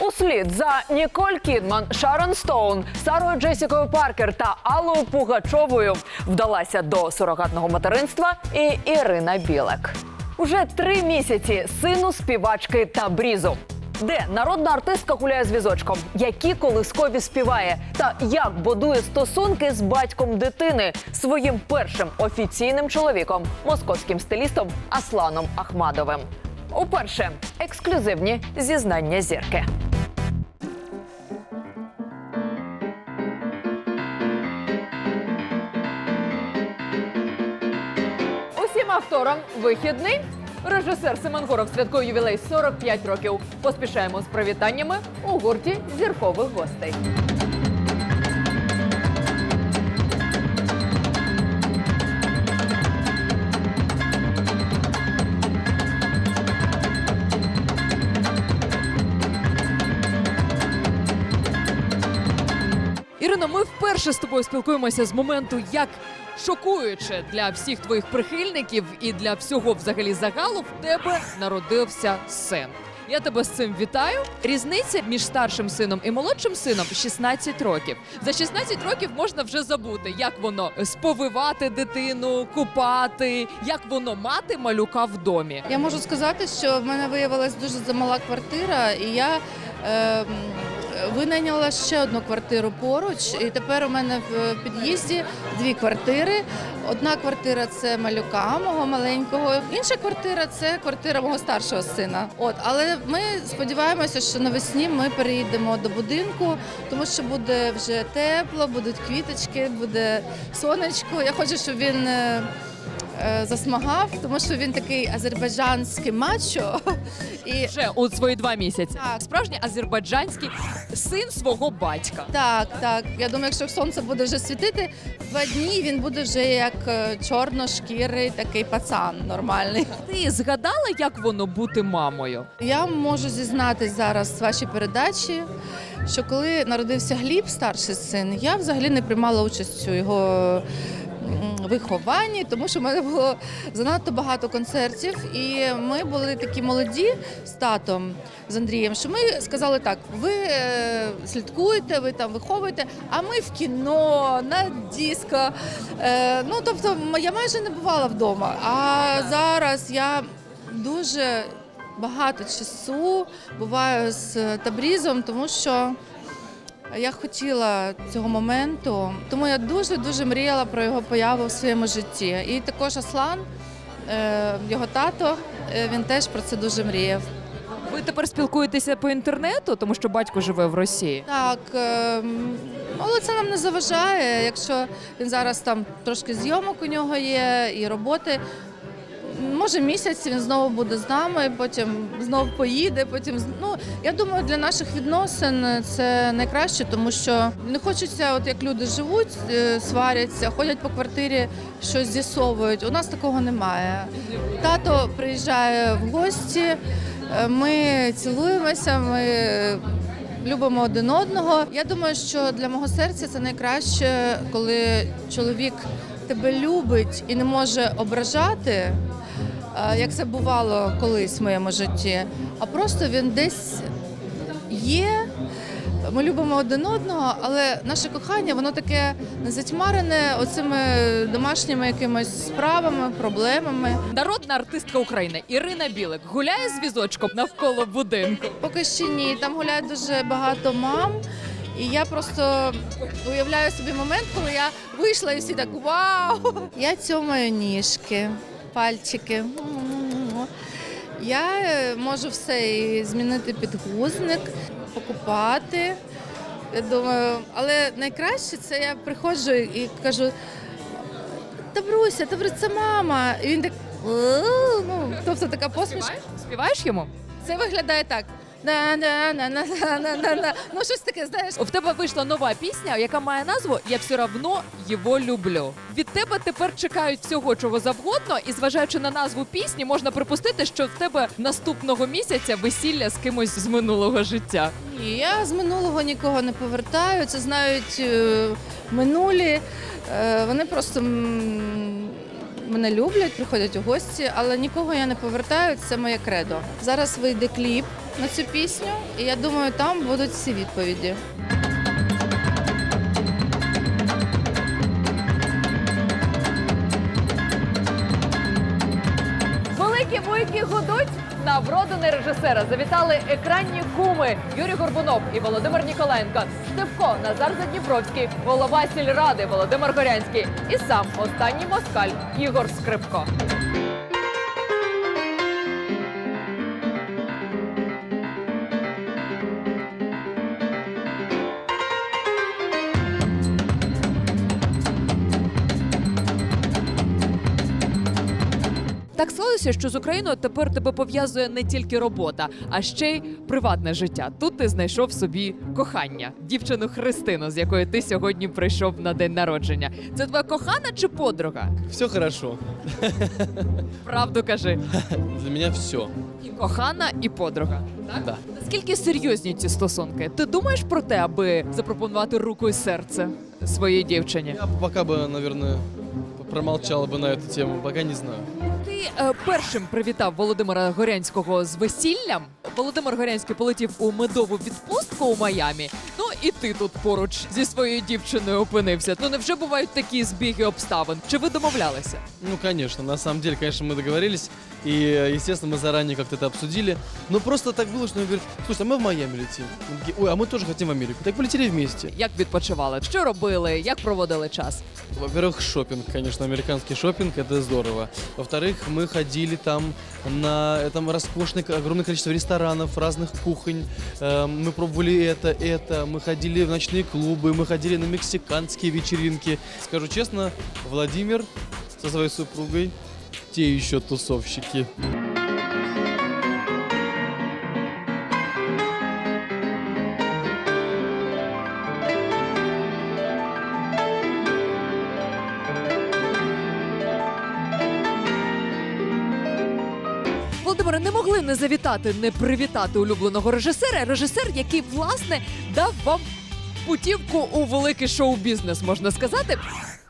Услід за Ніколь Кідман, Шарон Стоун, Сарою Джесікою Паркер та Аллою Пугачовою вдалася до сурогатного материнства і Ірина Білек. Уже три місяці сину співачки та брізу. Де народна артистка гуляє з візочком, які колискові співає, та як будує стосунки з батьком дитини своїм першим офіційним чоловіком, московським стилістом Асланом Ахмадовим. Уперше ексклюзивні зізнання зірки. Усім авторам вихідний. Режисер Семен Горов святкує ювілей 45 років. Поспішаємо з привітаннями у гурті зіркових гостей. Ірино, ми вперше з тобою спілкуємося з моменту, як шокуюче для всіх твоїх прихильників і для всього взагалі загалу в тебе народився син. Я тебе з цим вітаю. Різниця між старшим сином і молодшим сином 16 років. За 16 років можна вже забути, як воно сповивати дитину, купати, як воно мати малюка в домі. Я можу сказати, що в мене виявилась дуже замала квартира, і я е, винайняла ще одну квартиру поруч. І тепер у мене в під'їзді дві квартири. Одна квартира це малюка мого маленького, інша квартира це квартира мого старшого сина. От, але ми сподіваємося, що навесні ми переїдемо до будинку, тому що буде вже тепло, будуть квіточки, буде сонечко. Я хочу, щоб він. Е, засмагав, тому що він такий азербайджанський мачо. І Вже у свої два місяці. Так. Справжній азербайджанський син свого батька. так, так. Я думаю, якщо сонце буде вже світити, два дні він буде вже як е, чорношкірий такий пацан нормальний. Ти згадала, як воно бути мамою? Я можу зізнатись зараз в вашій передачі, що коли народився Гліб, старший син, я взагалі не приймала участь у його вихованні, тому що в мене було занадто багато концертів, і ми були такі молоді з татом з Андрієм, що ми сказали так: ви е, слідкуєте, ви там виховуєте, а ми в кіно, на диско. Е, ну тобто, я майже не бувала вдома. А зараз я дуже багато часу буваю з Табрізом, тому що я хотіла цього моменту, тому я дуже дуже мріяла про його появу в своєму житті. І також Аслан, е, його тато, е, він теж про це дуже мріяв. Ви тепер спілкуєтеся по інтернету, тому що батько живе в Росії. Так, е, але це нам не заважає, якщо він зараз там трошки зйомок у нього є і роботи. Може, місяць він знову буде з нами, потім знову поїде. Потім ну я думаю, для наших відносин це найкраще, тому що не хочеться, от як люди живуть, е, сваряться, ходять по квартирі, щось з'ясовують. У нас такого немає. Тато приїжджає в гості, е, ми цілуємося, ми любимо один одного. Я думаю, що для мого серця це найкраще, коли чоловік тебе любить і не може ображати, е, як це бувало колись в моєму житті, а просто він десь є. Ми любимо один одного, але наше кохання воно таке не затьмарене оцими домашніми якимись справами, проблемами. Народна артистка України Ірина Білик гуляє з візочком навколо будинку. Поки ще ні, там гуляє дуже багато мам. І я просто уявляю собі момент, коли я вийшла і всі так вау! Я цьомаю ніжки, пальчики. Я е, можу все і змінити підгузник, покупати. Я думаю, але найкраще це я приходжу і кажу: Добруся, добре, це мама. І він так. Ну, тобто така посмішка. Співаєш йому? Це виглядає так. Не Ну щось таке, знаєш. В тебе вийшла нова пісня, яка має назву Я все равно його люблю. Від тебе тепер чекають всього чого завгодно, і зважаючи на назву пісні, можна припустити, що в тебе наступного місяця весілля з кимось з минулого життя. Ні, я з минулого нікого не повертаю. Це знають е, минулі. Е, вони просто мене люблять, приходять у гості, але нікого я не повертаю. Це моє кредо. Зараз вийде кліп на цю пісню, і я думаю, там будуть всі відповіді. Великі вуйки гудуть. На вродини режисера завітали екранні куми Юрій Горбунов і Володимир Ніколенко, Штивко, Назар Задніпровський, голова сільради Володимир Горянський і сам останній москаль Ігор Скрипко. Так склалося, що з Україною тепер тебе пов'язує не тільки робота, а ще й приватне життя. Тут ти знайшов собі кохання, дівчину Христину, з якою ти сьогодні прийшов на день народження. Це твоя кохана чи подруга? Все хорошо. Правду кажи. Для меня все. І кохана, і подруга. Так? Да. Наскільки серйозні ці стосунки? Ти думаєш про те, аби запропонувати руку і серце своїй дівчині? Я пока бы, наверное, промолчал бы на эту тему, пока не знаю. Е, першим привітав Володимира Горянського з весіллям. Володимир Горянський полетів у медову відпустку у Майамі. Ну і ти тут поруч зі своєю дівчиною опинився. Ну невже бувають такі збіги обставин? Чи ви домовлялися? Ну, конечно, на самом деле, конечно, мы договорились, и, естественно, мы заранее как-то это обсудили. Но просто так было, что он говорит, слушай, а мы в Майами летим. Мы такие, Ой, а мы тоже хотим в Америку. Так полетели вместе. Як відпочивали? Що робили? Як проводили час? Во-первых, шопинг, конечно, американский шопинг, это здорово. Во-вторых, мы ходили там на этом роскошное, огромное количество ресторанов, разных кухонь. Э, Мы пробовали это, это. Мы ходили в ночные клубы, мы ходили на мексиканские вечеринки. Скажу честно, Владимир со своей супругой те еще тусовщики. Могли не завітати, не привітати улюбленого режисера. Режисер, який власне дав вам путівку у великий шоу-бізнес, можна сказати.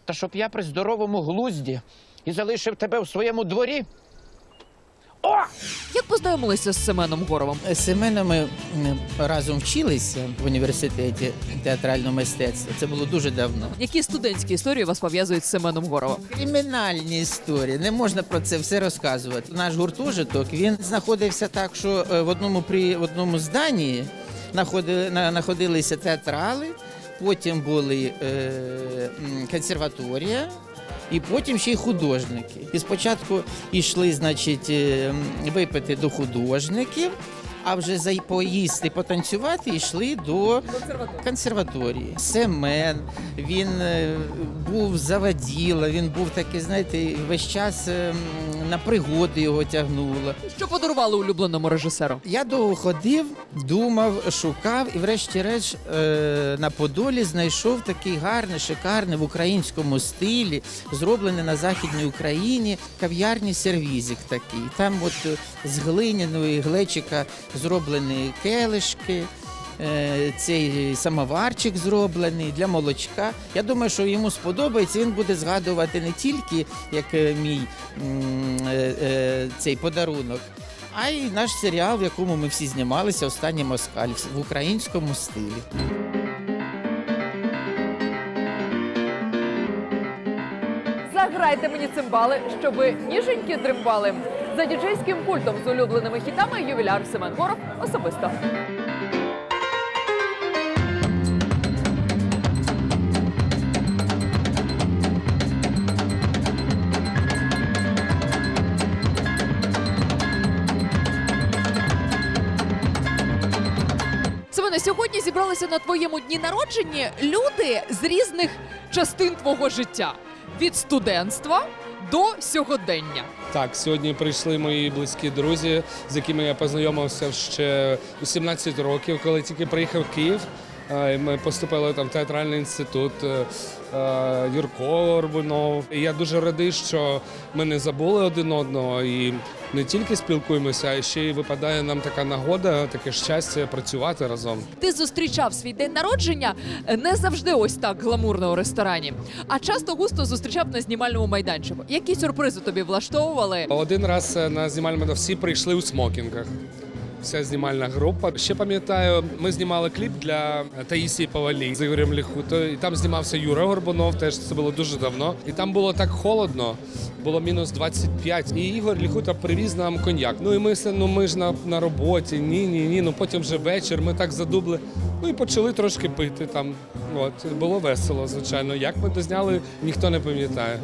Та щоб я при здоровому глузді і залишив тебе в своєму дворі. О! Як познайомилися з Семеном Горовим? З Семеном ми разом вчилися в університеті театрального мистецтва. Це було дуже давно. Які студентські історії вас пов'язують з Семеном Горовим? Кримінальні історії. Не можна про це все розказувати. Наш гуртожиток він знаходився так, що е, в одному при в одному зданні знаходили, на- знаходилися театрали, потім були е, консерваторія. І потім ще й художники. І спочатку йшли, значить, е, випити до художників, а вже за поїсти, потанцювати йшли до консерваторії. Семен, він е, був заваділа, він був такий, знаєте, весь час е, м, на пригоди його тягнуло. Що подарували улюбленому режисеру? Я довго ходив, думав, шукав і, врешті-решт, е, на Подолі знайшов такий гарний, шикарний в українському стилі, зроблений на Західній Україні, кав'ярні сервізик такий. Там от е, з глиняної глечика зроблені келишки. Е, Цей самоварчик зроблений для молочка. Я думаю, що йому сподобається. Він буде згадувати не тільки як е, мій е, цей подарунок, а й наш серіал, в якому ми всі знімалися останній москаль в українському стилі. Заграйте мені цимбали, щоби ніженькі дримбали. За діджейським пультом з улюбленими хітами ювіляр Семен Горов особисто. Семене, сьогодні зібралися на твоєму дні народженні люди з різних частин твого життя від студентства до сьогодення. Так, сьогодні прийшли мої близькі друзі, з якими я познайомився ще у 17 років, коли тільки приїхав в Київ. Ми поступили там в театральний інститут е, е, Юрко Орбунов. І я дуже радий, що ми не забули один одного і не тільки спілкуємося, а ще й випадає нам така нагода, таке щастя працювати разом. Ти зустрічав свій день народження не завжди ось так гламурно у ресторані, а часто густо зустрічав на знімальному майданчику. Які сюрпризи тобі влаштовували? Один раз е, на знімальному всі прийшли у смокінгах. Вся знімальна група. Ще пам'ятаю, ми знімали кліп для Таїсії Павалі з Ігорем Ліхуто. І там знімався Юра Горбунов, теж це було дуже давно. І там було так холодно, було мінус 25. І Ігор Ліхута привіз нам коньяк. Ну і ми все, ну ми ж на, на роботі. Ні, ні, ні. Ну потім вже вечір. Ми так задубли. Ну і почали трошки пити там. От було весело, звичайно. Як ми дозняли, ніхто не пам'ятає.